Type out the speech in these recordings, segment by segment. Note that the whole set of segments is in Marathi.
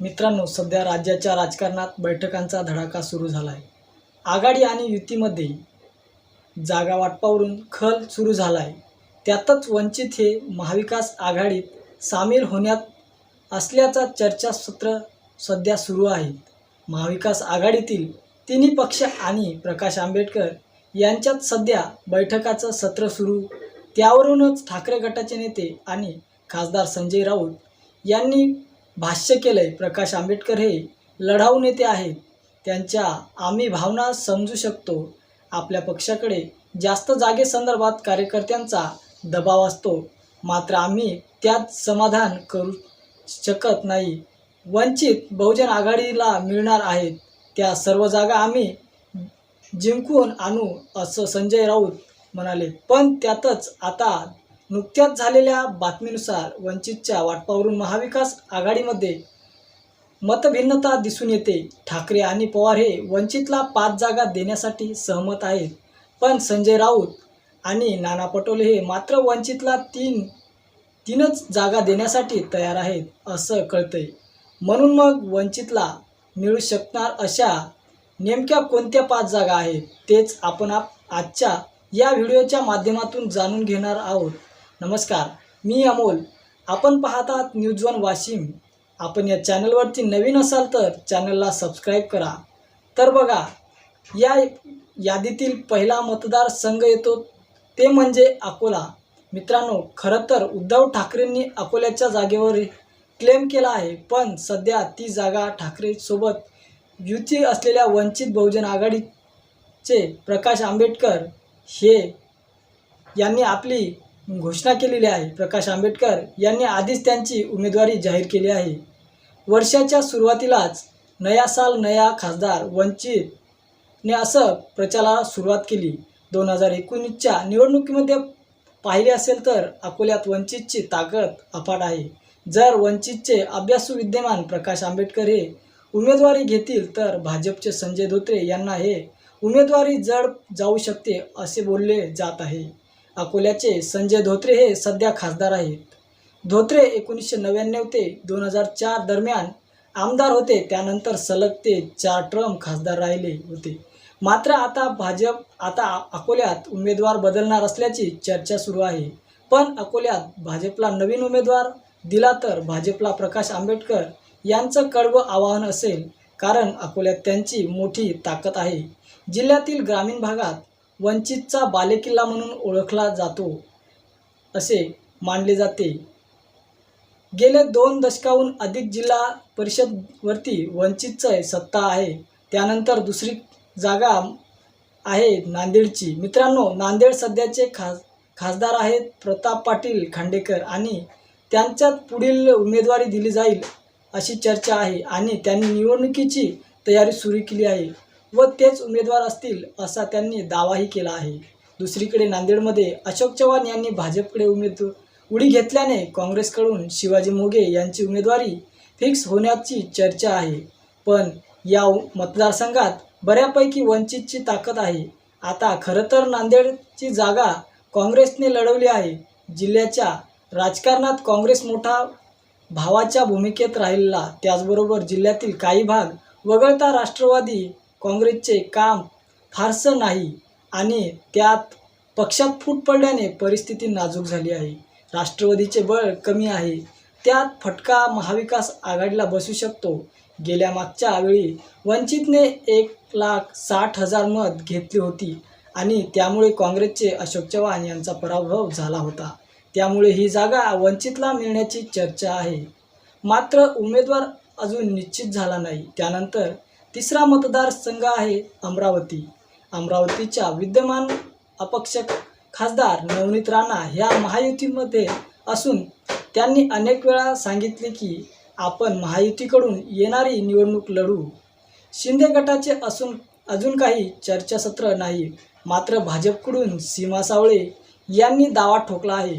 मित्रांनो सध्या राज्याच्या राजकारणात बैठकांचा धडाका सुरू झाला आहे आघाडी आणि युतीमध्ये जागा वाटपावरून खल सुरू झाला आहे त्यातच वंचित हे महाविकास आघाडीत सामील होण्यात असल्याचा चर्चासत्र सध्या सुरू आहे. महाविकास आघाडीतील तिन्ही पक्ष आणि प्रकाश आंबेडकर यांच्यात सध्या बैठकाचं सत्र सुरू. त्यावरूनच ठाकरे गटाचे नेते आणि खासदार संजय राऊत यांनी भाष्य केलं आहे प्रकाश आंबेडकर हे लढाऊ नेते आहेत. त्यांच्या आम्ही भावना समजू शकतो. आपल्या पक्षाकडे जास्त जागेसंदर्भात कार्यकर्त्यांचा दबाव असतो. मात्र आम्ही त्यात समाधान करू शकत नाही. वंचित बहुजन आघाडीला मिळणार आहेत. त्या सर्व जागा आम्ही जिंकून आणू असं संजय राऊत म्हणाले. पण त्यातच आता नुकत्याच झालेल्या बातमीनुसार वंचितच्या वाटपावरून महाविकास आघाडीमध्ये मतभिन्नता दिसून येते. ठाकरे आणि पवार हे वंचितला पाच जागा देण्यासाठी सहमत आहेत. पण संजय राऊत आणि नाना पटोले हे मात्र वंचितला तीन तीनच जागा देण्यासाठी तयार आहेत असं कळतंय. म्हणून मग वंचितला मिळू शकणार अशा नेमक्या कोणत्या पाच जागा आहेत तेच आपण आप आजच्या या व्हिडिओच्या माध्यमातून जाणून घेणार आहोत. नमस्कार मी अमोल. आपण पाहतात न्यूज वन वाशिम. आपण या चॅनलवरती नवीन असाल तर चॅनलला सबस्क्राईब करा. तर बघा या यादीतील पहिला मतदारसंघ येतो ते म्हणजे अकोला. मित्रांनो खरं तर उद्धव ठाकरेंनी अकोल्याच्या जागेवर क्लेम केला आहे पण सध्या ती जागा ठाकरेसोबत युती असलेल्या वंचित बहुजन आघाडीचे प्रकाश आंबेडकर हे यांनी आपली घोषणा केलेली आहे. प्रकाश आंबेडकर यांनी आधीच त्यांची उमेदवारी जाहीर केली आहे. वर्षाच्या सुरुवातीलाच नया साल नया खासदार वंचितने असं प्रचाराला सुरुवात केली. दोन हजार एकोणीसच्या निवडणुकीमध्ये पाहिले असेल तर अकोल्यात वंचितची ताकद अफाट आहे. जर वंचितचे अभ्यासू विद्यमान प्रकाश आंबेडकर हे उमेदवारी घेतील तर भाजपचे संजय धोत्रे यांना हे उमेदवारी जड जाऊ शकते असे बोलले जात आहे. अकोल्याचे संजय धोत्रे हे सध्या खासदार आहेत. धोत्रे एकोणीसशे नव्याण्णव ते दोन हजार चार दरम्यान आमदार होते. त्यानंतर सलग ते चार ट्रम खासदार राहिले होते. मात्र आता भाजप आता अकोल्यात उमेदवार बदलणार असल्याची चर्चा सुरू आहे. पण अकोल्यात भाजपला नवीन उमेदवार दिला तर भाजपला प्रकाश आंबेडकर यांचं कडवं आवाहन असेल. कारण अकोल्यात त्यांची मोठी ताकद आहे. जिल्ह्यातील ग्रामीण भागात वंचितचा बालेकिल्ला म्हणून ओळखला जातो असे मानले जाते. गेल्या दोन दशकाहून अधिक जिल्हा परिषदवरती वंचितचं सत्ता आहे. त्यानंतर दुसरी जागा आहे नांदेडची. मित्रांनो नांदेड सध्याचे खास खासदार आहेत प्रताप पाटील खांडेकर आणि त्यांच्यात पुढील उमेदवारी दिली जाईल अशी चर्चा आहे आणि त्यांनी निवडणुकीची तयारी सुरू केली आहे. व तेच उमेदवार असतील असा त्यांनी दावाही केला आहे. दुसरीकडे नांदेडमध्ये अशोक चव्हाण यांनी भाजपकडे उमेद उडी घेतल्याने काँग्रेसकडून शिवाजी मोगे यांची उमेदवारी फिक्स होण्याची चर्चा आहे. पण या मतदारसंघात बऱ्यापैकी वंचितची ताकद आहे. आता खरं तर नांदेडची जागा काँग्रेसने लढवली आहे. जिल्ह्याच्या राजकारणात काँग्रेस मोठा भावाच्या भूमिकेत राहिलेला त्याचबरोबर जिल्ह्यातील काही भाग वगळता राष्ट्रवादी काँग्रेसचे काम फारसं नाही आणि त्यात पक्षात फूट पडल्याने परिस्थिती नाजूक झाली आहे. राष्ट्रवादीचे बळ कमी आहे. त्यात फटका महाविकास आघाडीला बसू शकतो. गेल्या मागच्या वेळी वंचितने एक लाख साठ हजार मत घेतली होती आणि त्यामुळे काँग्रेसचे अशोक चव्हाण यांचा पराभव झाला होता. त्यामुळे ही जागा वंचितला मिळण्याची चर्चा आहे. मात्र उमेदवार अजून निश्चित झाला नाही. त्यानंतर तिसरा मतदारसंघ आहे अमरावती. अमरावतीच्या विद्यमान अपक्ष खासदार नवनीत राणा ह्या महायुतीमध्ये असून त्यांनी अनेक वेळा सांगितले की आपण महायुतीकडून येणारी निवडणूक लढू. शिंदे गटाचे असून अजून काही चर्चासत्र नाही. मात्र भाजपकडून सीमा सावळे यांनी दावा ठोकला आहे.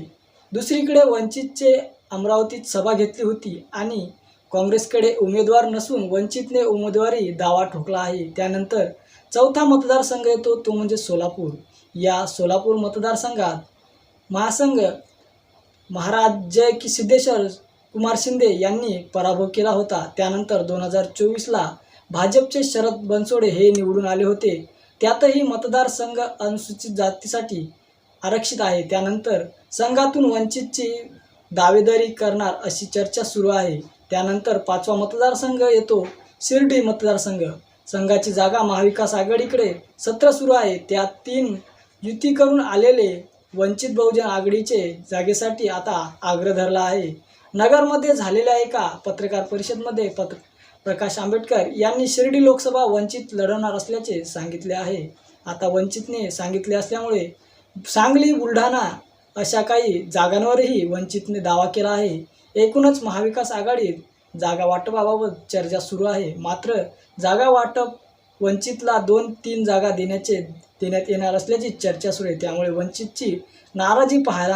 दुसरीकडे वंचितचे अमरावतीत सभा घेतली होती आणि काँग्रेसकडे उमेदवार नसून वंचितने उमेदवारी दावा ठोकला आहे. त्यानंतर चौथा मतदारसंघ येतो तो म्हणजे सोलापूर. या सोलापूर मतदारसंघात महासंघ महाराज जय की सिद्धेश्वर कुमार शिंदे यांनी पराभव केला होता. त्यानंतर दोन हजार चोवीसला भाजपचे शरद बनसोडे हे निवडून आले होते. त्यातही मतदारसंघ अनुसूचित जातीसाठी आरक्षित आहे. त्यानंतर संघातून वंचितची दावेदारी करणार अशी चर्चा सुरू आहे. त्यानंतर पाचवा मतदारसंघ येतो. शिर्डी मतदारसंघ. संघाची जागा महाविकास आघाडीकडे सत्र सुरू आहे. त्यात तीन युती करून आलेले वंचित बहुजन आघाडीचे जागेसाठी आता आग्रह धरला आहे. नगरमध्ये झालेल्या एका पत्रकार परिषदमध्ये पत्र प्रकाश आंबेडकर यांनी शिर्डी लोकसभा वंचित लढवणार असल्याचे सांगितले आहे. आता वंचितने सांगितले असल्यामुळे सांगली बुलढाणा अशा काही जागांवरही वंचितने दावा केला आहे. एकूणच महाविकास आघाडीत जागा वाटपाबाबत चर्चा सुरू आहे. मात्र जागा वाटप वंचितला दोन तीन जागा देण्याचे देण्यात येणार असल्याची चर्चा सुरू आहे. त्यामुळे वंचितची नाराजी पाहायला